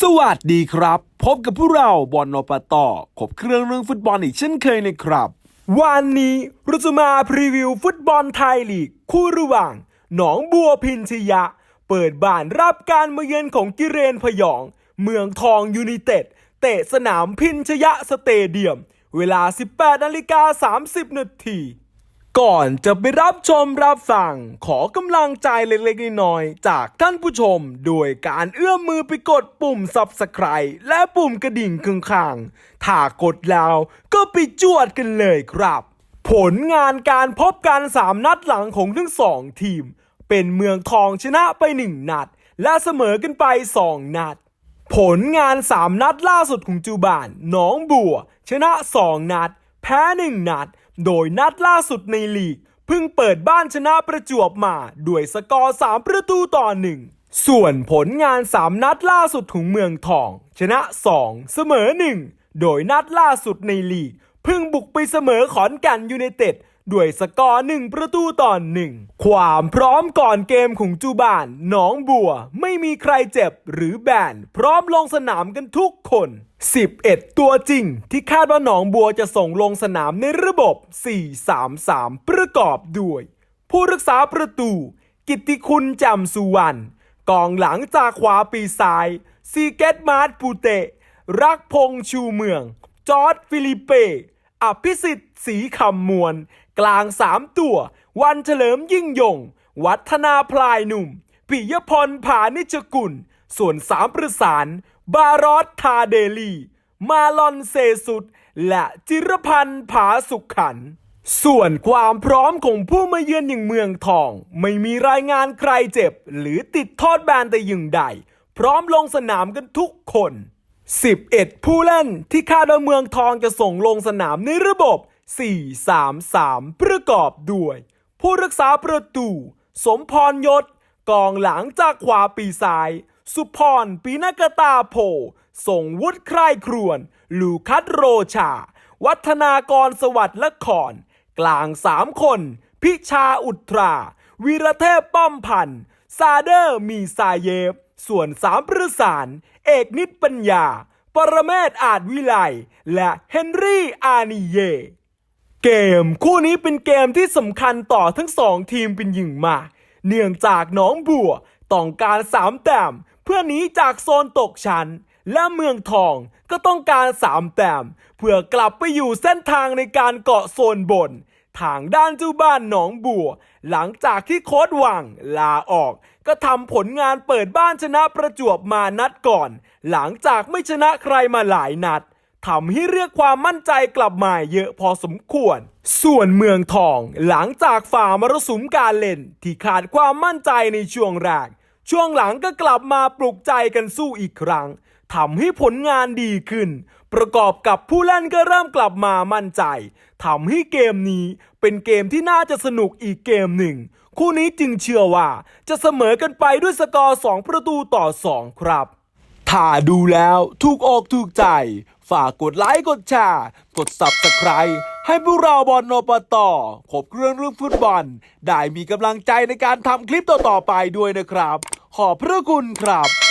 สวัสดีครับ พบกับพวกเราบอลนปต่อขบเครื่องเรื่องฟุตบอลอีกเช่นเคยนะครับ วันนี้เราจะมาพรีวิวฟุตบอลไทยลีก คู่ระหว่าง หนองบัวพินชยะ เปิดบ้านรับการมาเยือนของกิเรนพยอง เมืองทองยูไนเต็ด เตะสนามพินชยะสเตเดียม เวลา 18นาฬิกา30นาที ก่อนจะไปรับชมรับฟัง ขอกำลังใจเล็กๆน้อยๆจากท่านผู้ชม โดยการเอื้อมมือไปกดปุ่ม Subscribe และปุ่มกระดิ่งข้างๆถ้ากดแล้วก็ไปจวดกันเลยครับ ผลงานการพบกัน3นัดหลังของทั้งสองทีม เป็นเมืองทองชนะไป1นัด และเสมอกันไป2นัด ผลงาน3นัดล่าสุดของจูบานหนองบัว ชนะ2นัด แพ้1นัด โดยนัดล่าสุดในลีกเพิ่งเปิดบ้านชนะประจวบมา ด้วยสกอร์ 3 ประตูต่อ 1 ส่วนผลงาน 3 นัดล่าสุดของเมืองทอง ชนะ 2 เสมอ 1 โดยนัดล่าสุดในลีกเพิ่งบุกไปเสมอขอนแก่นยูไนเต็ด ด้วยสกอร์หนึ่งประตูต่อหนึ่งความพร้อมก่อนเกมของจูบานหนองบัว ไม่มีใครเจ็บหรือแบนพร้อมลงสนามกันทุกคน 11 ตัวจริง ที่คาดว่าหนองบัวจะส่งลงสนามในระบบ 4-3-3 ประกอบด้วย ผู้รักษาประตู กิติคุณจำสุวรรณกองหลังจากขวาปีซ้าย ซีเกตมาร์ตปูเตะ รักพงษ์ชูเมือง จอร์ดฟิลิเปอภิสิทธิ์ศรีคำมวล กลางสามตัว วันเฉลิมยิ่งยง วัฒนาพลายหนุ่ม ปิยพรผานิชกุล ส่วนสามประสาน บารอสทาเดลี มาลอนเซสุด และจิรพันธ์ผาสุขขัน ส่วนความพร้อมของผู้มาเยือนอย่างเมืองทอง ไม่มีรายงานใครเจ็บ หรือติดทอดแบนแต่อย่างใด พร้อมลงสนามกันทุกคน 11 ผู้เล่นที่คาดว่าเมืองทองจะส่งลงสนามในระบบ 4-3-3 ประกอบด้วย ผู้รักษาประตู สมพรยศ กองหลังจากขวาปีซ้าย สุพรปีนกตาโพส่งวุฒิใคร่ครวน ลูคัสโรชา วัฒนากรสวัสดิ์ละขอนกลางสามคน พิชาอุตรา วีรเทพป้อมพันธ์ซาเดอร์มีซาเยฟ ส่วนสามประสาน เอกนิตปัญญา ปรเมศอาจวิไล และเฮนรี่อานิเย เกม คู่นี้เป็นเกมที่สำคัญต่อทั้งสองทีมเป็นอย่างมาก เนื่องจากหน้องบัวต้องการสามแต้มเพื่อหนีจากโซนตกชั้น และเมืองทองก็ต้องการสามแต้มเพื่อกลับไปอยู่เส้นทางในการเกาะโซนบน ทางด้านเจ้าบ้านหนองบัว หลังจากที่โค้ดหวังลาออก ก็ทำผลงานเปิดบ้านชนะประจวบมานัดก่อน หลังจากไม่ชนะใครมาหลายนัด ทำให้เรียกความมั่นใจกลับมาเยอะพอสมควร ส่วนเมืองทองหลังจากฝ่ามรสุมการเล่น ที่ขาดความมั่นใจในช่วงแรก ช่วงหลังก็กลับมาปลุกใจกันสู้อีกครั้งทำให้ผลงานดีขึ้น ประกอบกับผู้เล่นก็เริ่มกลับมามั่นใจทำให้เกมนี้เป็นเกมที่น่าจะสนุกอีกเกมหนึ่ง คู่นี้จึงเชื่อว่า จะเสมอกันไปด้วยสกอร์ 2 ประตูต่อ 2 ครับ ถ้าดูแล้วถูกอกถูกใจ ฝากกดไลค์กดแชร์กด Subscribe ให้พวกเราบอลโนปต่อขบเครื่องเรื่องฟุตบอล ได้มีกำลังใจในการทำคลิปต่อๆไปด้วยนะครับ ขอบพระคุณครับ